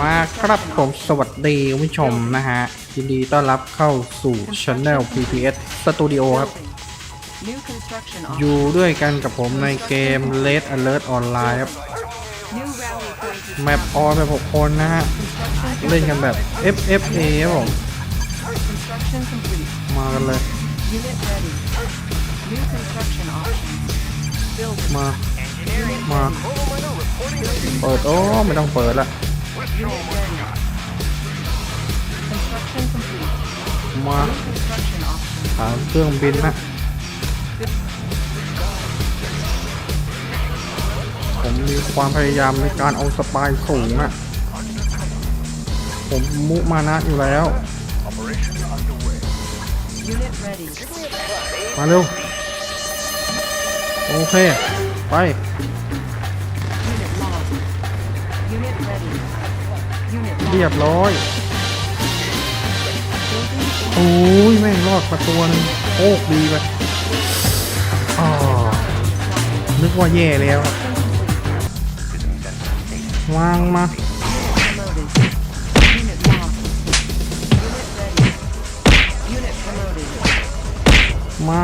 มาครับผมสวัสดีผู้ชมนะฮะ ยินดีต้อนรับเข้าสู่ Channel PPS Studio ครับ อยู่ด้วยกันกับผมในเกม Red Alert Online ครับ แมปออนแบบหกคนนะฮะ เล่นกันแบบ FFA ครับผม มากันเลย มา มาเปิดโอ้ไม่ต้องเปิดละมาหาเครื่องบินนะผมมีความพยายามในการเอาสปายสูงอะผมมุมานะอยู่แล้ว มาเร็ว โอเค ไปเรียบร้อยโอ้ยแม่งรอดมาตัวนึงโอ้ดีไปอ๋อนึกว่าแย่แล้ววางมามา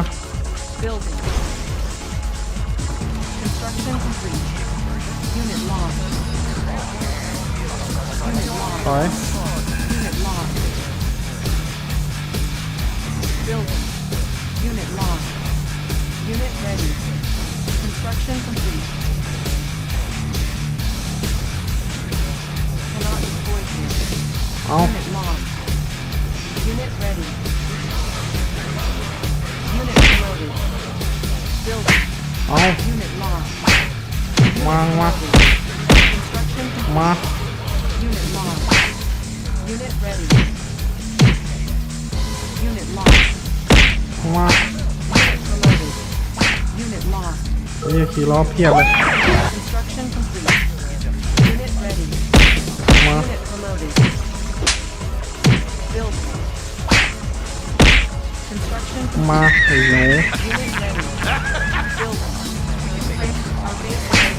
Building. มามามาเนี่ยขี่ล้อเพียบเลยมามาไอ้หนู Unit ready.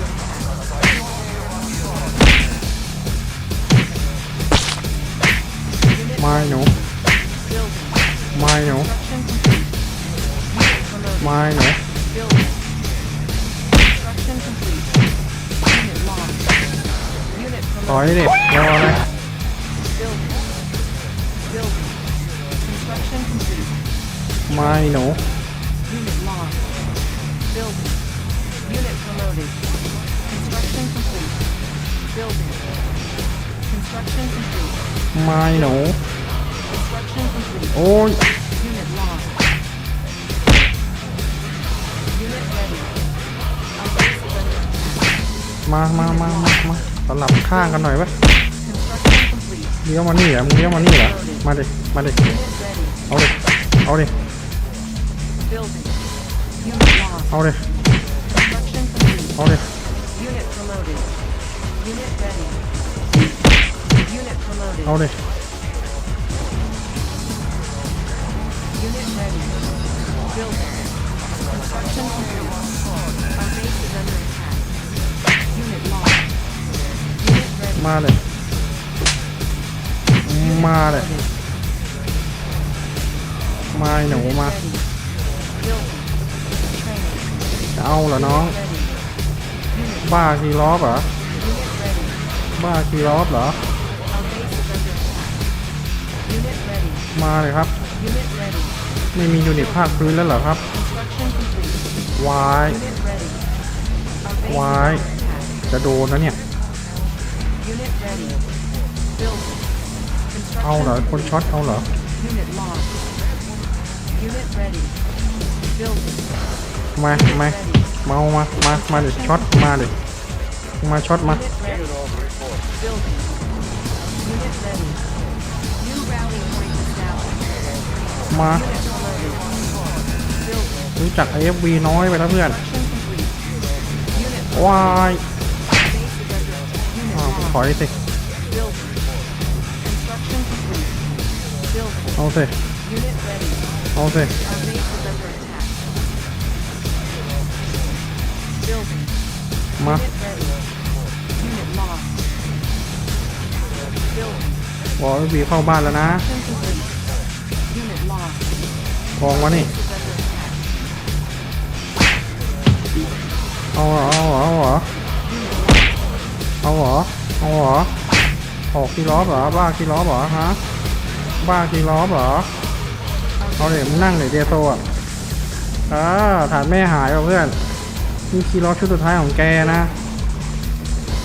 Building. Our base is under attack. Unit มาไอ้หนู building. มาไอ้หนู Construction complete. Unit promoted. มาไอ้หนู Building. Construction complete. Unit lost. Unit ถอย promoted. ดิรออะไร Building. Building. Construction complete. มาไอ้หนู Unit lost. Building. Unit promoted. Construction complete. Building. Construction complete. มาไอ้หนู Construction complete. โอ้ย Unit lost. Unit ready. Our base is under attack. มามามามามาสลับข้างกันหน่อยวะ Construction complete. เลี้ยวมานี่เหรอมึงเลี้ยวมานี่เหรอ มาดิ มาดิ Unit ready. เอาดิ เอาดิ Building. Unit lost. เอาดิ Construction complete. เอาดิ Unit promoted. Unit ready. Unit promoted. เอาดิ Unit ready. Building. Construction complete. Our base is under attack. Unit lost. Unit ready. มาเลยมาเลยม บ้าคีรอบเหรอ บ้าคีรอบเหรอ มาเลยครับ ไม่มียูนิตภาคพื้นแล้วเหรอครับวายวายจะโดนนะเนี่ย เอาเหรอ คนช็อตเอาเหรอ มา มา เมามา มา มาดิช็อต มาดิมาช็อตมา มา รู้จักเอฟวีน้อยไปแล้วเพื่อนว้ายถอยสิ เอาสิ เอาสิ มา วอลวีเข้าบ้านแล้วนะกองวะนี่ เอาเหรอเอาเหรอเอาเหรอเอาเหรอออกกี่ล้อเหรอ บ้ากี่ล้อเหรอฮะ บ้ากี่ล้อเหรอ เอาเดี๋ยวมึงนั่งเดี๋ยวเจโซอะอ่าฐานแม่หายเพื่อน นี่คีล้อชุดสุดท้ายของแกนะ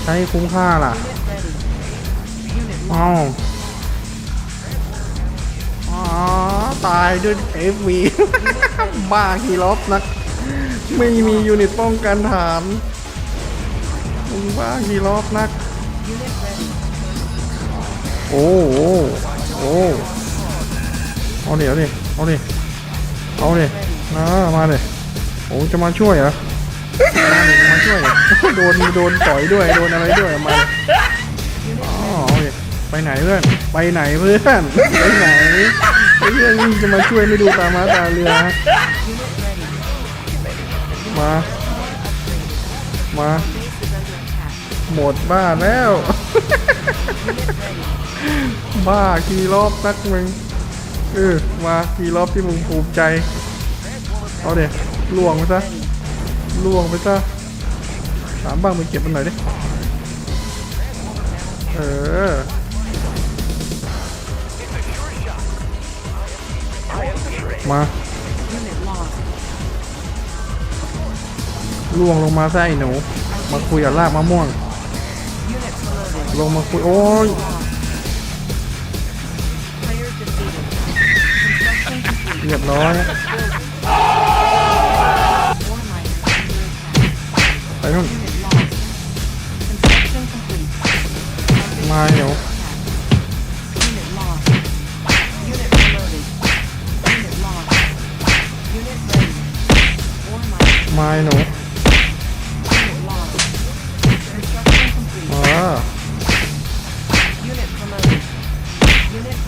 ใช้คุ้มค่าล่ะเอาอ๋อ ตายด้วยเอฟวีบ้าคีล้อบนักไม่มียูนิตป้องกันฐานมึงบ้าคีล้อบนัก โอ้โหโอ้เอาเดี๋ยวดิเอาดิเอาดินะมาดิโอ้จะมาช่วยเหรอ มาดิมาช่วย โดนโดนต่อยด้วย โดนอะไรด้วยมาอ๋อไปไหนเพื่อน ไปไหนเพื่อน ไปไหนไอ้เรื่องนี้จะมาช่วยไม่ดูตามาตาเรือ มา มา หมดบ้าแล้ว บ้าขี่รอบนักมึงเออมาขี่รอบที่มึงภูมิใจ เอาเดี๋ยวล่วงไปซะ ล่วงไปซะสามบ้างไปเก็บมันหน่อยดิ เออมาล่วงลงมาซะไอ้หนู มาคุยกับลากมะม่วง ลงมาคุย โอ้ยเรียบร้อย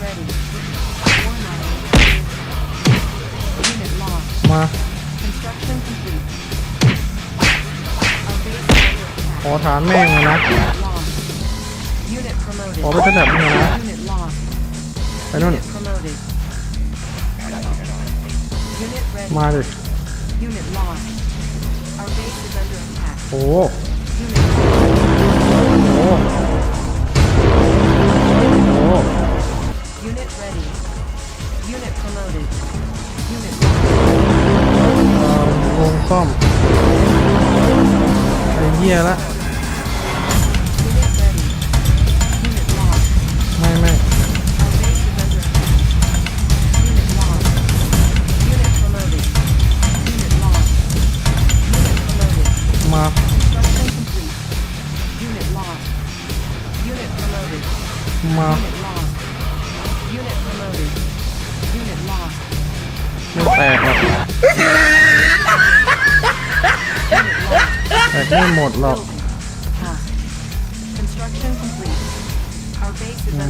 ready. Ore miner. Unit lost. มา Construction complete. Our base is under attack. ขอฐานแม่งเลยนะ Unit lost. Unit promoted. ขอไประดับนึงนะ Unit lost. ไปนู่น Unit promoted. Unit ready. มาดิ Unit lost. Our base is under attack. โอ้ ซ่อมไอ้เหี้ยละ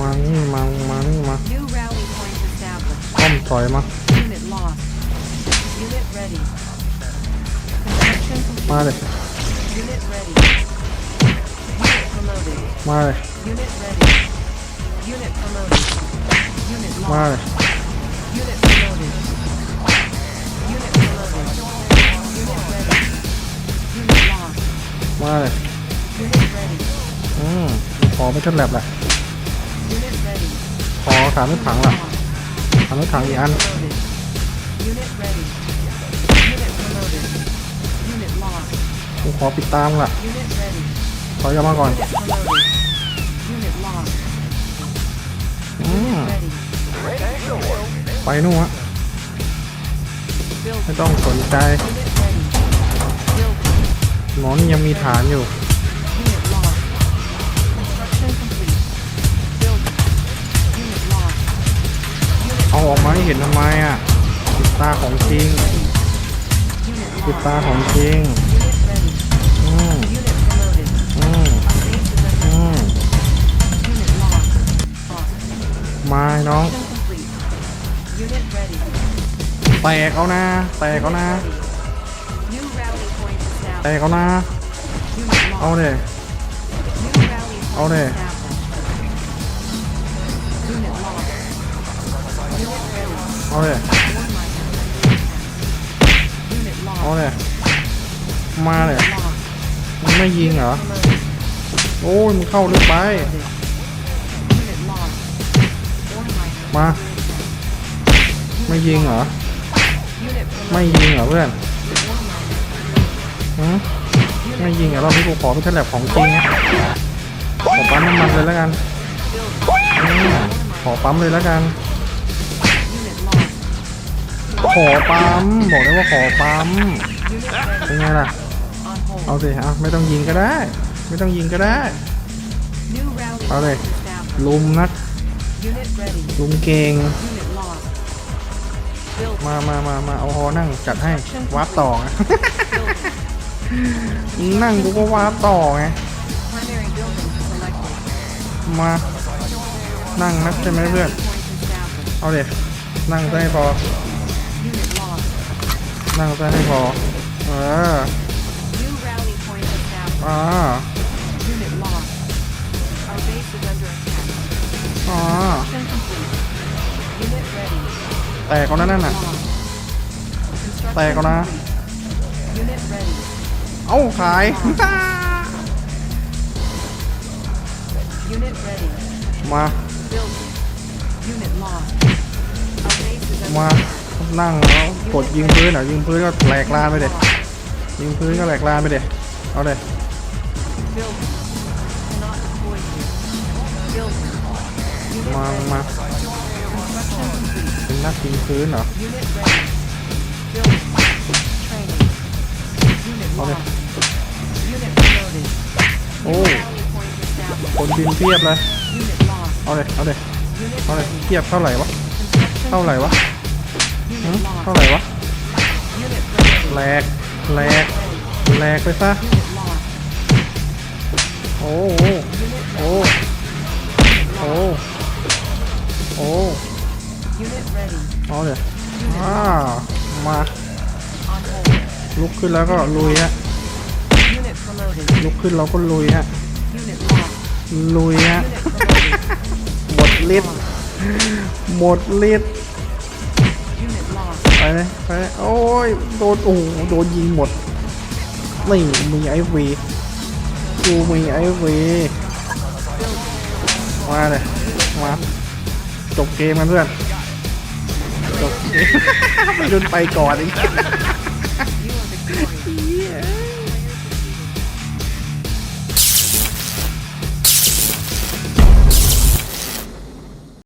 มา under นี่มามานี่มา New rally point established. ซ่อมถอยมา Unit lost. Unit ready. Construction complete. มาเลย Unit ready. Unit promoted. มาเลย Unit ready. Unit promoted. Unit มา lost. เลย Unit promoted. Unit promoted. Unit ready. Unit lost. มาเลย Unit ready. อืมขอไม่ชัดแลบแหละ Unit ready. ขอฐานรถถังล่ะ Lost. ฐานรถถังอีกอัน Promoted. Unit ready. Unit promoted. Unit lost. กูขอปิดตามล่ะ Unit ready. ขออย่ามาก่อน Unit promoted. Unit lost. อืม Ready. ไปนู่นฮะ Build. ไม่ต้องสนใจ Unit ready. Build. หมอนี่ยังมีฐานอยู่ อาออกมาให้เห็นทำไมอะปิดตาของจริงปิดตาของจริงอืมอืมอืมมาน้องแตกเขานะแตกเขานะแตกเขานะเอาเนี่ยเอาเนี่ย เอาเลยเอาเลยมาเลยมันไม่ยิงเหรอ โอ้ยมันเข้าลึกไป มา ไม่ยิงเหรอ ไม่ยิงเหรอเพื่อน Or my หืมไม่ยิงเหรอรอบนี้กูขอเป็นแลบของจริงนะขอปั๊มน้ำมันเลยแล้วกัน ขอปั๊มเลยแล้วกัน ขอปั๊มบอกได้ว่าขอปั๊มเป็นไงล่ะเอาสิเอาไม่ต้องยิงก็ได้ ไม่ต้องยิงก็ได้เอาเลยลุมนักลุมเก่งมามามามาเอาฮอนั่งจัดให้วาร์ปต่อไงนั่งกูก็วาร์ปต่อไงมานั่งนักใช่ไหมเพื่อน เอาเด็นั่งซะให้พอ นั่งซะให้พอเออ New rally point established. อ่า Unit lost. Our base is under attack. อ่า Construction complete. Unit ready. แตกเอานะนั่นน่ะ Lost. Construction แตกเอานะ complete. Unit ready. เอ้าขาย Unit ready. มา Building. Unit lost. Our base is under มา นั่งแล้วกดยิงพื้นเหรอยิงพื้นก็แหลกลานไปเด็ดยิงพื้นก็แหลกลานไปเด็ดเอาเลยมามาเป็นนักยิงพื้นเหรอเอาเลยโอ้คนบินเทียบเลยเอาเลยเอาเลยเอาเลยเทียบเท่าไหร่วะเท่าไหร่วะ เท่าไหร่วะแหลกแหลกแหลกไปซะ โอ้โหโอ้โอ้โอ้เอาเดี๋ยวอ้ามา ลุกขึ้นแล้วก็ลุยฮะ ลุกขึ้นเราก็ลุยฮะ ลุยฮะ หมดฤทธิ์หมดฤทธิ์ ไปเลยไปเลยโอ้ยโดนโอ้โหโดนยิงหมดนี่มีไอวีกูมีไอวีมาเลยมาจบเกมกันเพื่อนจบเกมไม่โดนไปก่อนอีก